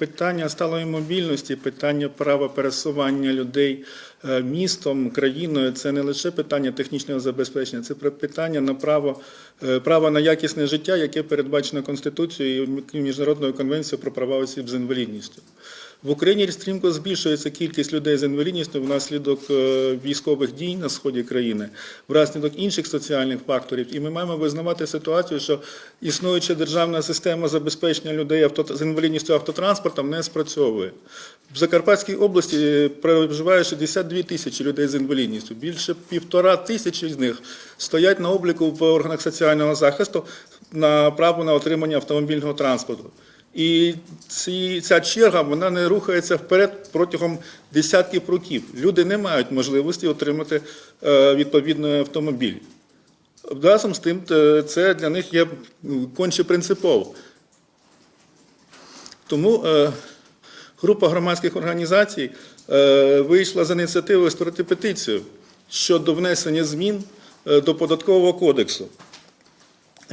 Питання сталої мобільності, питання права пересування людей е, містом, країною це не лише питання технічного забезпечення, це питання на право, е, право на якісне життя, яке передбачено Конституцією і Міжнародною конвенцією про права осіб з інвалідністю. В Україні стрімко збільшується кількість людей з інвалідністю внаслідок е, військових дій на сході країни, внаслідок інших соціальних факторів. І ми маємо визнавати ситуацію, що існуюча державна система забезпечення людей з інвалідністю автотранспортом не спрацьовує. В Закарпатській області е, проживає 62 тисячі людей з інвалідністю. Більше півтора тисячі з них стоять на обліку в органах соціального захисту на право на отримання автомобільного транспорту. І ці, ця черга вона не рухається вперед протягом десятків років. Люди не мають можливості отримати е, відповідний автомобіль. Разом з тим, це для них є ну, конче принципово. Тому е, група громадських організацій е, вийшла з ініціативою створити петицію щодо внесення змін до податкового кодексу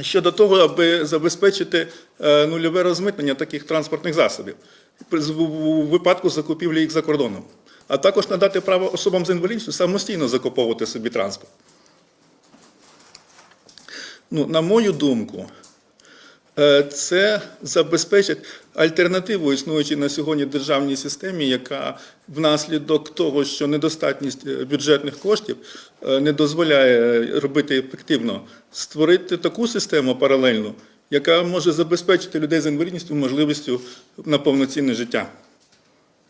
щодо того, аби забезпечити е, нульове розмитнення таких транспортних засобів у випадку закупівлі їх за кордоном, а також надати право особам з інвалідністю самостійно закуповувати собі транспорт. Ну, на мою думку, це забезпечить альтернативу існуючій на сьогодні державній системі, яка внаслідок того, що недостатність е, бюджетних коштів е, не дозволяє робити ефективно, створити таку систему паралельну, яка може забезпечити людей з інвалідністю можливістю на повноцінне життя.